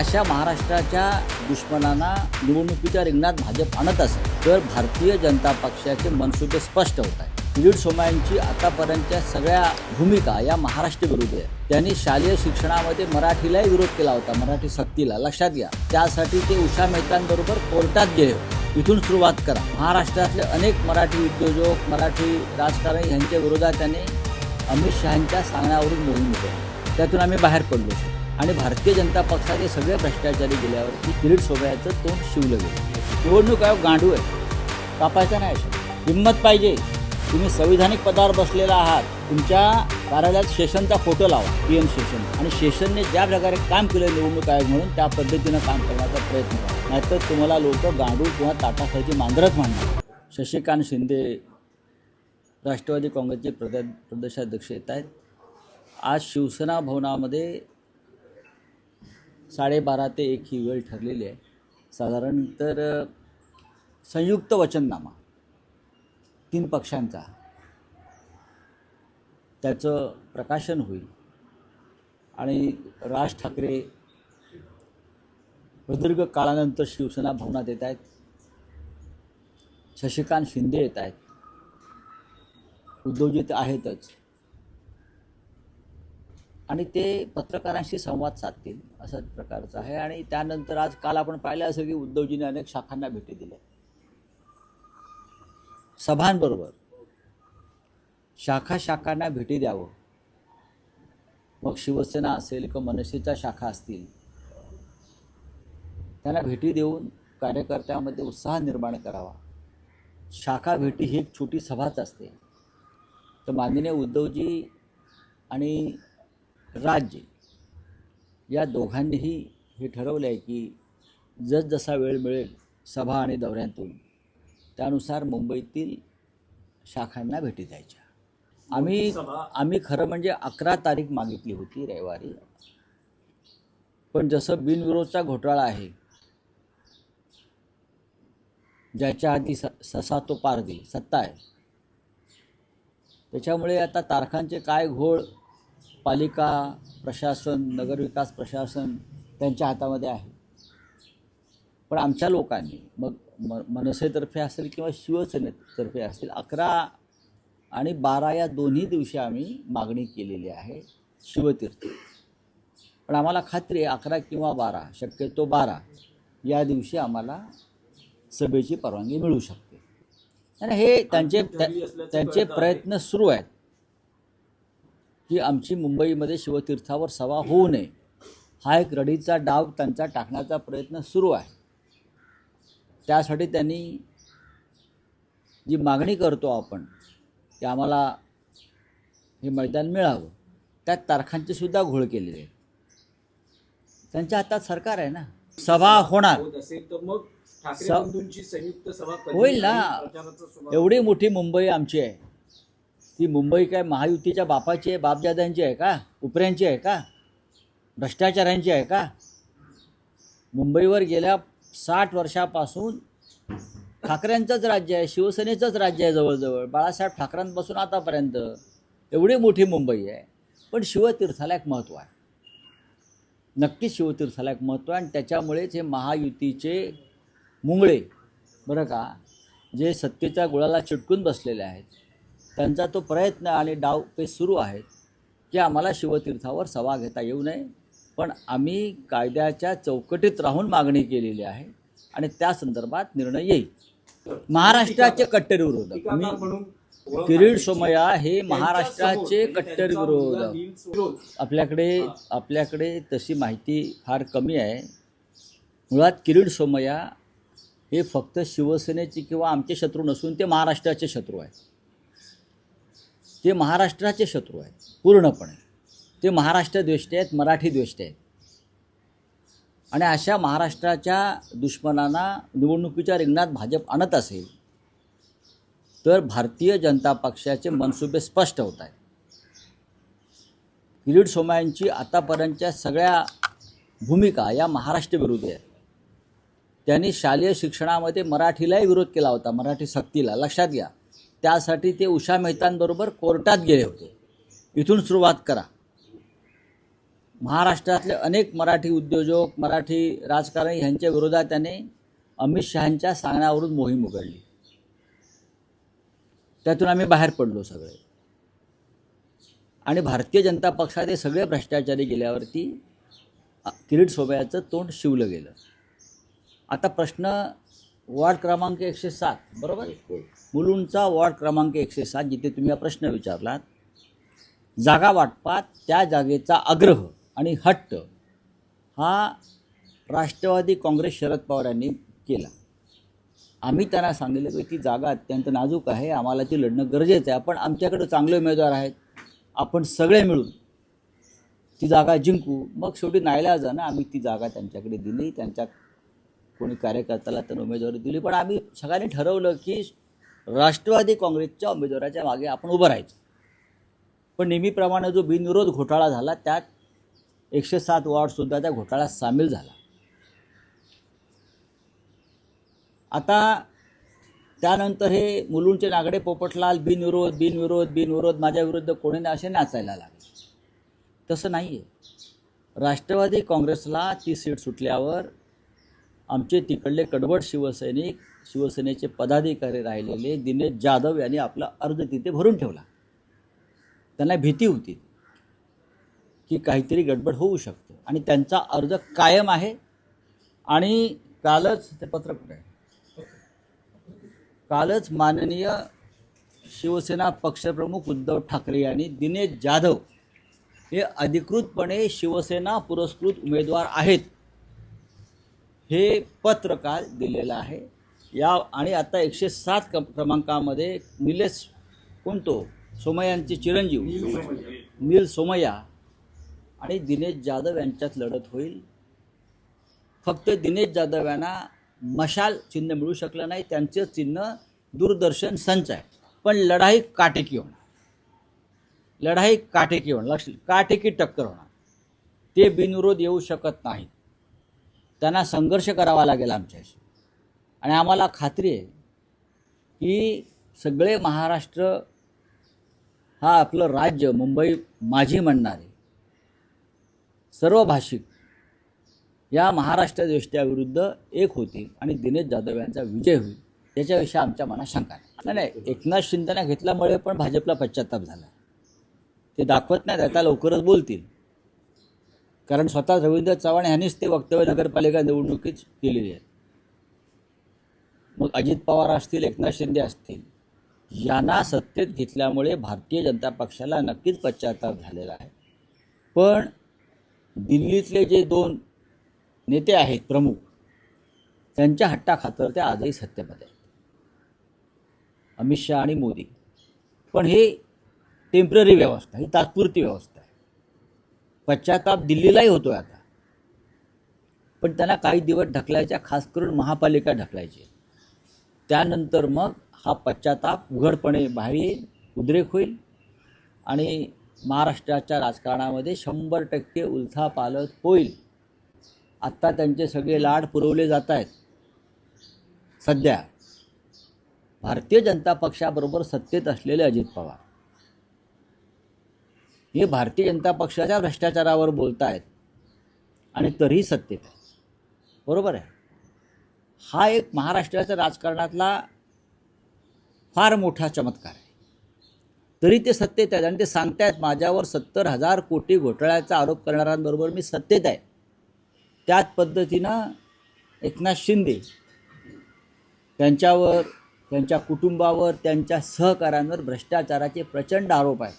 अशा महाराष्ट्राच्या दुश्मनांना निवडणुकीच्या रिंगणात भाजप आणत असेल तर भारतीय जनता पक्षाचे मनसुबे स्पष्ट होत आहे किरीट सोमायांची आतापर्यंतच्या सगळ्या भूमिका या महाराष्ट्र विरुद्ध आहे त्यांनी शालेय शिक्षणामध्ये मराठीलाही विरोध केला होता. मराठी सक्तीला लक्षात घ्या. त्यासाठी ते उषा मेहतांबरोबर कोर्टात गेले इथून सुरुवात करा. महाराष्ट्रातले अनेक मराठी उद्योजक मराठी राजकारणी यांच्या विरोधात त्यांनी अमित शहांच्या सांगण्यावरून मोहीम घेतली त्यातून आम्ही बाहेर पडलो. आणि भारतीय जनता पक्षाचे सगळे भ्रष्टाचारी गेल्यावरती किरीट सोबयाचं तोंड शिवलं गेलं. निवडणूक आयोग गांडू आहे. कापायचा नाही अशा हिंमत पाहिजे. तुम्ही संविधानिक पदावर बसलेला आहात. तुमच्या कार्यालयात शेषनचा फोटो लावा पी एम शेषन आणि शेषनने ज्या प्रकारे काम केलं निवडणूक आयोग म्हणून त्या पद्धतीनं काम करण्याचा प्रयत्न करा. नाहीतर तुम्हाला लोक गांडू किंवा ताटाखालची मांजरच म्हणणार शशिकांत शिंदे राष्ट्रवादी काँग्रेसचे प्रदेश प्रदेशाध्यक्ष येत आहेत. आज शिवसेना भवनामध्ये साडेबारा ते एक ही वेळ ठरलेली आहे. साधारण तर संयुक्त वचननामा तीन पक्षांचा. त्याचं प्रकाशन होईल. आणि राज ठाकरे प्रदीर्घ काळानंतर शिवसेना भवनात येत आहेत. शशिकांत शिंदे येत आहेत. उद्योजित आहेतच. आणि ते पत्रकारांशी संवाद साधतील अशाच प्रकारचं आहे. आणि त्यानंतर आज काल आपण पाहिलं असेल की उद्धवजीने अनेक शाखांना भेटी दिल्या. सभांबरोबर शाखा शाखांना भेटी द्यावं. मग शिवसेना असेल किंवा मनसेच्या शाखा असतील त्यांना भेटी देऊन कार्यकर्त्यामध्ये उत्साह निर्माण करावा. शाखा भेटी ही एक छोटी सभाच असते. तर माननीय उद्धवजी आणि राज्य. या दोघांनीही हे ठरवलं आहे की जसजसा वेळ मिळेल सभा आणि दौऱ्यातून त्यानुसार मुंबईतील शाखांना भेटी द्यायच्या. आम्ही आम्ही खरं म्हणजे अकरा तारीख मागितली होती रविवारी. पण जसं बिनविरोधचा घोटाळा आहे ज्याच्या आधी स ससा तो पार देईल सत्ता आहे. त्याच्यामुळे आता तारखांचे काय घोळ पालिका प्रशासन नगरविकास प्रशासन त्यांच्या हातामध्ये आहे. पण आमच्या लोकांनी मग म मनसेतर्फे असेल किंवा शिवसेनेतर्फे असेल अकरा आणि बारा या दोन्ही दिवशी आम्ही मागणी केलेली आहे शिवतीर्थ. पण आम्हाला खात्री आहे अकरा किंवा बारा शक्यतो बारा या दिवशी आम्हाला सभेची परवानगी मिळू शकते. आणि हे त्यांचे त्या- त्यांचे प्रयत्न सुरू आहेत. की आमची मुंबईमध्ये शिवतीर्थावर सभा होऊ नये. हा एक रडीचा डाव त्यांचा टाकण्याचा प्रयत्न सुरू आहे. त्यासाठी त्यांनी जी मागणी करतो आपण की आम्हाला हे मैदान मिळावं त्यात तारखांचे सुद्धा घोळ केलेले आहेत त्यांच्या हातात सरकार आहे ना. सभा होणार. होईल ना. एवढी मोठी मुंबई आमची आहे. ती मुंबई काय महायुतीच्या बापाची आहे बापजाद्यांची आहे का? उपऱ्यांची आहे का? भ्रष्टाचारांची आहे का? मुंबईवर गेल्या साठ वर्षापासून ठाकऱ्यांचंच राज्य आहे शिवसेनेचंच राज्य आहे जवळजवळ. बाळासाहेब ठाकरेंपासून आतापर्यंत एवढी मोठी मुंबई आहे. पण शिवतीर्थाला एक महत्त्व आहे. नक्कीच शिवतीर्थाला एक महत्त्व आहे आणि त्याच्यामुळेच हे महायुतीचे मुंगळे बरं का जे सत्तेच्या गुळाला चिटकून बसलेले आहेत. त्यांचा तो प्रयत्न आणि डाव ते सुरू आहेत की आम्हाला शिवतीर्थावर सभा घेता येऊ नये. पण आम्ही कायद्याच्या चौकटीत राहून मागणी केलेली आहे आणि त्या संदर्भात निर्णय येईल. महाराष्ट्राचे कट्टर विरोधक मी किरीट आहे. सोमय्या हे महाराष्ट्राचे कट्टर विरोधक. आपल्याकडे आपल्याकडे तशी माहिती फार कमी आहे. मुळात किरीट सोमय्या हे फक्त शिवसेनेचे किंवा आमचे शत्रू नसून ते महाराष्ट्राचे शत्रू आहेत. ते महाराष्ट्राचे शत्रू आहेत पूर्णपणे. ते महाराष्ट्र द्वेष्टे आहेत मराठी द्वेष्टे आहेत. आणि अशा महाराष्ट्राच्या दुश्मनांना निवडणुकीच्या रिंगणात भाजप आणत असेल तर भारतीय जनता पक्षाचे मनसुबे स्पष्ट होत आहेत. किरीट सोमायांची आतापर्यंतच्या सगळ्या भूमिका या महाराष्ट्र विरोधी आहेत. त्यांनी शालेय शिक्षणामध्ये मराठीलाही विरोध केला होता मराठी सक्तीला. लक्षात घ्या. त्यासाठी ते उषा मेहतांबरोबर कोर्टात गेले होते. इथून सुरुवात करा. महाराष्ट्रातले अनेक मराठी उद्योजक मराठी राजकारणी ह्यांच्या विरोधात त्याने अमित शहांच्या सांगण्यावरून मोहीम उघडली. त्यातून आम्ही बाहेर पडलो सगळे. आणि भारतीय जनता पक्षात सगळे भ्रष्टाचारी गेल्यावरती किरीट सोबयाचं तोंड शिवलं गेलं. आता प्रश्न वॉर्ड क्रमांक एकशे सात बरोबर? मुलुंडचा वॉर्ड क्रमांक एकशे सात जिथे तुम्ही हा प्रश्न विचारलात जागा वाटपात त्या जागेचा आग्रह आणि हट्ट हा राष्ट्रवादी काँग्रेस शरद पवार यांनी केला. आम्ही त्यांना सांगितलं की ती जागा अत्यंत नाजूक आहे आम्हाला ती लढणं गरजेचं आहे पण आमच्याकडे चांगले उमेदवार आहेत आपण सगळे मिळून ती जागा जिंकू. मग शेवटी नाईलाजानं आम्ही ती जागा त्यांच्याकडे दिली त्यांच्या कोणी कार्यकर्त्याला तर उमेदवारी दिली पण आम्ही सगळ्यांनी ठरवलं की राष्ट्रवादी काँग्रेसच्या उमेदवाराच्या मागे आपण उभं राहायचं. पण नेहमीप्रमाणे जो बिनविरोध घोटाळा झाला त्यात एकशे सात वॉर्डसुद्धा त्या घोटाळ्यात सामील झाला. आता त्यानंतर हे मुलुंडचे नागडे पोपटलाल बिनविरोध बिनविरोध बिनविरोध माझ्या विरुद्ध कोणी ना असे नाचायला लागले? तसं नाही आहे राष्ट्रवादी काँग्रेसला ती सीट सुटल्यावर आमचे तिकडले कडवट शिवसैनिक शिवसेनेचे पदाधिकारी राहिलेले दिनेश जाधव यांनी आपला अर्ज तिथे भरून ठेवला. त्यांना भीती होती की काहीतरी गडबड होऊ शकते आणि त्यांचा अर्ज कायम आहे आणि कालच ते पत्र कुठे आहे? कालच माननीय शिवसेना पक्षप्रमुख उद्धव ठाकरे यांनी दिनेश जाधव हे अधिकृतपणे शिवसेना पुरस्कृत उमेदवार आहेत. हे पत्रकार दिलेलं आहे. या आणि आता एकशे सात क क्रमांकामध्ये निलेश कोणतो सोमयांचे चिरंजीव नील सोमय्या आणि दिनेश जाधव यांच्यात लढत होईल. फक्त दिनेश जाधव यांना मशाल चिन्ह मिळू शकलं नाही. त्यांचं चिन्ह दूरदर्शन संच आहे. पण लढाई काटेकी होणार. लढाई काटेकी होणार. लक्ष काटेकी टक्कर होणार. ते बिनविरोध येऊ शकत नाहीत. त्यांना संघर्ष करावा लागेल आमच्याशी. आणि आम्हाला खात्री आहे की सगळे महाराष्ट्र हा आपलं राज्य मुंबई माझी म्हणणारे सर्व भाषिक या महाराष्ट्र देशाविरुद्ध एक होतील आणि दिनेश जाधव यांचा विजय होईल याच्याविषयी आमच्या मनात शंका नाही नाही नाही एकनाथ शिंदेना घेतल्यामुळे पण भाजपला पश्चाताप झाला ते दाखवत नाहीत आता लवकरच बोलतील. कारण स्वतः रवींद्र चव्हाण यांनीच ते वक्तव्य नगरपालिका निवडणुकीत केलेली आहेत. मग अजित पवार असतील एकनाथ शिंदे असतील यांना सत्तेत घेतल्यामुळे भारतीय जनता पक्षाला नक्कीच पश्चाताप झालेला आहे. पण दिल्लीतले जे दोन नेते आहेत प्रमुख त्यांच्या हट्टाखातर ते आजही सत्तेमध्ये आहेत. अमित शहा आणि मोदी. पण हे टेंपररी व्यवस्था ही तात्पुरती व्यवस्था आहे. पश्चाताप दिल्लीलाही होतोय आता. पण त्यांना काही दिवस ढकलायच्या खास करून महापालिका ढकलायची. त्यानंतर मग हा पश्चाताप उघडपणे बाहेर येईल उद्रेक होईल आणि महाराष्ट्राच्या राजकारणामध्ये शंभर टक्के उलथापालथ होईल. आत्ता त्यांचे सगळे लाड पुरवले जात आहेत सध्या भारतीय जनता पक्षाबरोबर सत्तेत असलेले अजित पवार. हे भारतीय जनता पक्षाच्या भ्रष्टाचारावर बोलत आहेत आणि तरीही सत्तेत आहे. बरोबर आहे? हा एक महाराष्ट्राच्या राजकारणातला फार मोठा चमत्कार आहे. तरी ते सत्तेत आहेत आणि ते सांगतायत माझ्यावर सत्तर हजार कोटी घोटाळ्याचा आरोप करणाऱ्यांबरोबर मी सत्तेत आहे. त्याच पद्धतीनं एकनाथ शिंदे त्यांच्यावर त्यांच्या कुटुंबावर त्यांच्या सहकाऱ्यांवर भ्रष्टाचाराचे प्रचंड आरोप आहेत.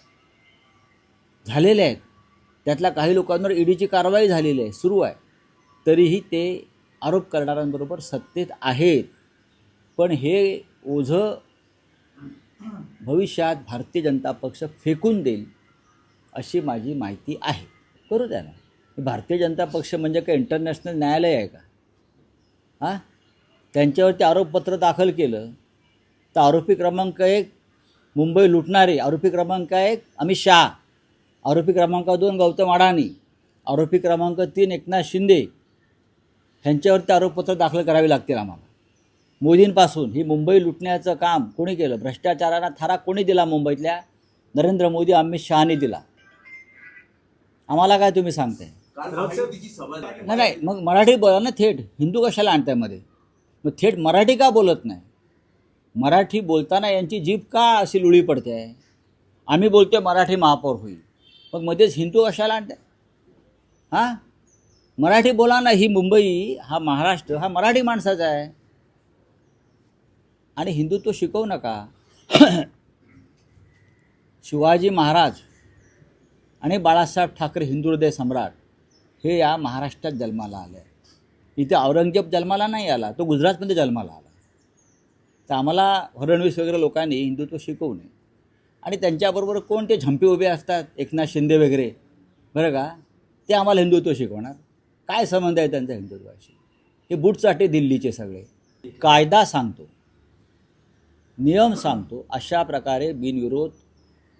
झालेले आहेत. त्यातल्या काही लोकांवर ईडीची कारवाई झालेली आहे. सुरू आहे. तरीही ते आरोप करणाऱ्यांबरोबर सत्तेत आहेत. पण हे ओझं भविष्यात भारतीय जनता पक्ष फेकून देईल अशी माझी माहिती आहे. करू द्या ना. भारतीय जनता पक्ष म्हणजे काय? इंटरनॅशनल न्यायालय आहे का? हां? त्यांच्यावरती आरोपपत्र दाखल केलं. तर आरोपी क्रमांक एक मुंबई लुटणारे आरोपी क्रमांक एक अमित शहा. आरोपी क्रमांक दोन गौतम अडाणी. आरोपी क्रमांक तीन एकनाथ शिंदे. ह्यांच्यावरती आरोपपत्र दाखल करावी लागतील आम्हाला. मोदींपासून ही मुंबई लुटण्याचं काम कोणी केलं? भ्रष्टाचाराला थारा कोणी दिला मुंबईतल्या? नरेंद्र मोदी अमित शहाने दिला. आम्हाला काय तुम्ही सांगताय? नाही नाही मग मराठी बोला ना थेट. हिंदू कशाला आणतायमध्ये? मग थेट मराठी का बोलत नाही? मराठी बोलताना यांची जीभ का अशी लुळी पडते? आहे आम्ही बोलतोय मराठी महापौर होईल. मग मध्येच हिंदू कशाला आणते? हां? मराठी बोला ना ही मुंबई हा महाराष्ट्र हा मराठी माणसाचा आहे. आणि हिंदुत्व शिकवू नका. शिवाजी महाराज आणि बाळासाहेब ठाकरे हिंदुहृदय सम्राट हे या महाराष्ट्रात जन्माला आले. इथे औरंगजेब जन्माला नाही आला तो गुजरातमध्ये जन्माला आला. तर आम्हाला फडणवीस वगैरे लोकांनी हिंदुत्व शिकवू नये. आणि त्यांच्याबरोबर कोण ते झंपे उभे असतात? एकनाथ शिंदे वगैरे. बरं का? ते आम्हाला हिंदुत्व शिकवणार. काय संबंध आहे त्यांचा हिंदुत्वाशी? हे बुटचाटे दिल्लीचे सगळे. कायदा सांगतो. नियम सांगतो. अशा प्रकारे बिनविरोध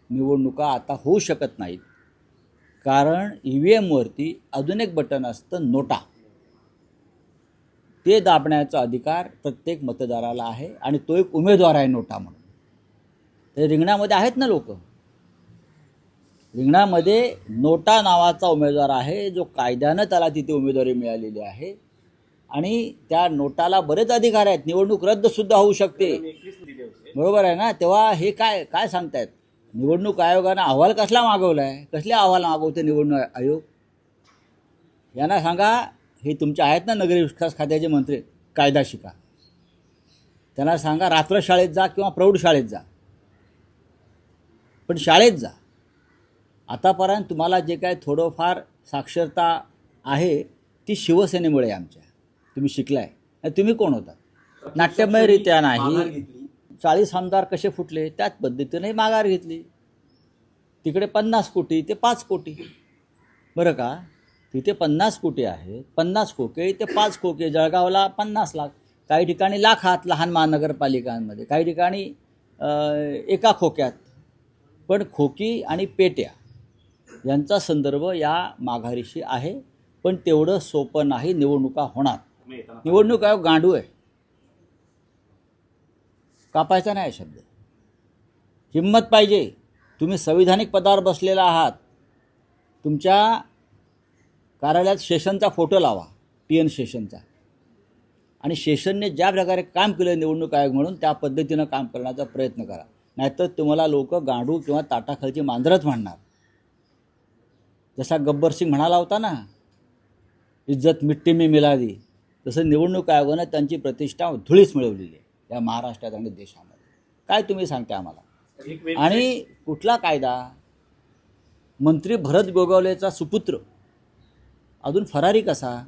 निवडणुका आता होऊ शकत नाहीत. कारण ई व्ही एमवरती अजून एक बटन असतं नोटा. ते दाबण्याचा अधिकार प्रत्येक मतदाराला आहे आणि तो एक उमेदवार आहे नोटा म्हणून. तर रिंगणामध्ये आहेत ना लोक? रिंगणामध्ये नोटा नावाचा उमेदवार आहे जो कायद्यानं त्याला तिथे उमेदवारी मिळालेली आहे. आणि त्या नोटाला बरेच अधिकार आहेत. निवडणूक रद्दसुद्धा होऊ शकते. बरोबर आहे ना? तेव्हा हे काय काय सांगतायत? निवडणूक आयोगानं अहवाल कसला मागवला आहे कसले अहवाल मागवते निवडणूक आयोग? यांना सांगा हे तुमचे आहेत ना नगरी विकास खात्याचे मंत्री कायदा शिका. त्यांना सांगा रात्र शाळेत जा किंवा प्रौढ शाळेत जा. पण शाळेत जा. आतापर्यंत तुम्हाला जे काय थोडंफार साक्षरता आहे ती शिवसेनेमुळे आमच्या. तुम्ही शिकलाय. तुम्ही कोण होता? नाट्यमयरित्या नाही. चाळीस आमदार कसे फुटले? त्याच पद्धतीने माघार घेतली. तिकडे पन्नास कोटी ते पाच कोटी. बरं का? तिथे पन्नास कोटी आहे. पन्नास खोके इथे पाच खोके. जळगावला पन्नास लाख. काही ठिकाणी लाखात लहान महानगरपालिकांमध्ये. काही ठिकाणी एका खोक्यात. पण खोकी आणि पेट्या यांचा संदर्भ या माघारीशी आहे पण तेवढं सोपं नाही निवडणुका होणार. निवडणूक आयोग गांडू आहे. कापायचा नाही शब्द. हिंमत पाहिजे. तुम्ही संविधानिक पदावर बसलेला आहात. तुमच्या कार्यालयात शेषनचा फोटो लावा टी एन शेषनचा आणि शेषनने ज्या प्रकारे काम केलं निवडणूक आयोग म्हणून त्या पद्धतीनं काम करण्याचा प्रयत्न करा. नाहीतर तुम्हाला लोक गांडू किंवा ताटाखालची मांजरच म्हणणार. जसा गब्बर सिंग म्हणाला होता ना इज्जत मिट्टी में मिला दी तसं निवडणूक आयोगानं त्यांची प्रतिष्ठा धुळीस मिळवलेली आहे या महाराष्ट्रात आणि देशामध्ये. काय तुम्ही सांगता आम्हाला? आणि कुठला कायदा? मंत्री भरत गोगावलेचा सुपुत्र. अजून फरारी कसा?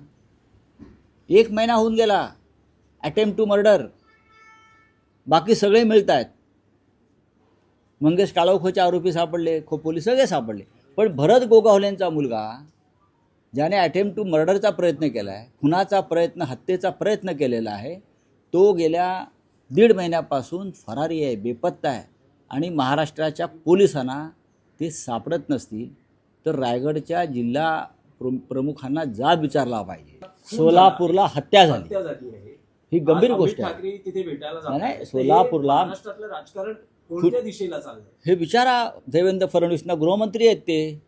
एक महिना होऊन गेला. अटेम्प्ट टू मर्डर बाकी सगळे मिळत आहेत मंगेश काळोखोचे आरोपी सापडले खोपोली सगळे सापडले. पण भरत गोगावलेंचा मुलगा ज्याने अटेम्प्ट टू मर्डरचा प्रयत्न केला आहे खुनाचा प्रयत्न हत्येचा प्रयत्न केलेला आहे तो गेल्या दीड महिन्यापासून फरारी आहे बेपत्ता आहे. आणि महाराष्ट्राच्या पोलिसांना ते सापडत नसतील तर रायगडच्या जिल्हा प्र प्रमुखांना जाब विचारला पाहिजे. सोलापूरला हत्या झाली. ही गंभीर गोष्ट आहे. नाही, सोलापूरला- कोणत्या दिशेला हे विचारा देवेंद्र फडणवीसना गृहमंत्री आहेत ते.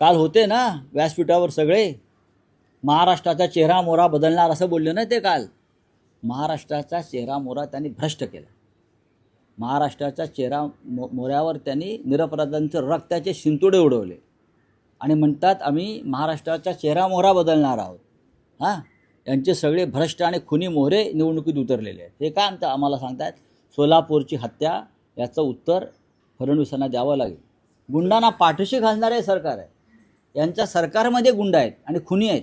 काल होते ना व्यासपीठावर सगळे. महाराष्ट्राचा चेहरा मोरा बदलणार असं बोलले ना ते काल. महाराष्ट्राचा चेहरा मोरा त्यांनी भ्रष्ट केला. महाराष्ट्राच्या चेहरा मो मोऱ्यावर त्यांनी निरपराधांचे रक्ताचे शिंतोडे उडवले. आणि म्हणतात आम्ही महाराष्ट्राचा चेहरा मोहरा बदलणार आहोत. हां? यांचे सगळे भ्रष्ट आणि खुनी मोहरे निवडणुकीत उतरलेले आहेत. हे काय आमचं आम्हाला सांगतायत? सोलापूरची हत्या याचं उत्तर फडणवीसांना द्यावं लागेल. गुंडांना पाठीशी घालणारे सरकार आहे. यांच्या सरकारमध्ये गुंड आहेत आणि खुनी आहेत.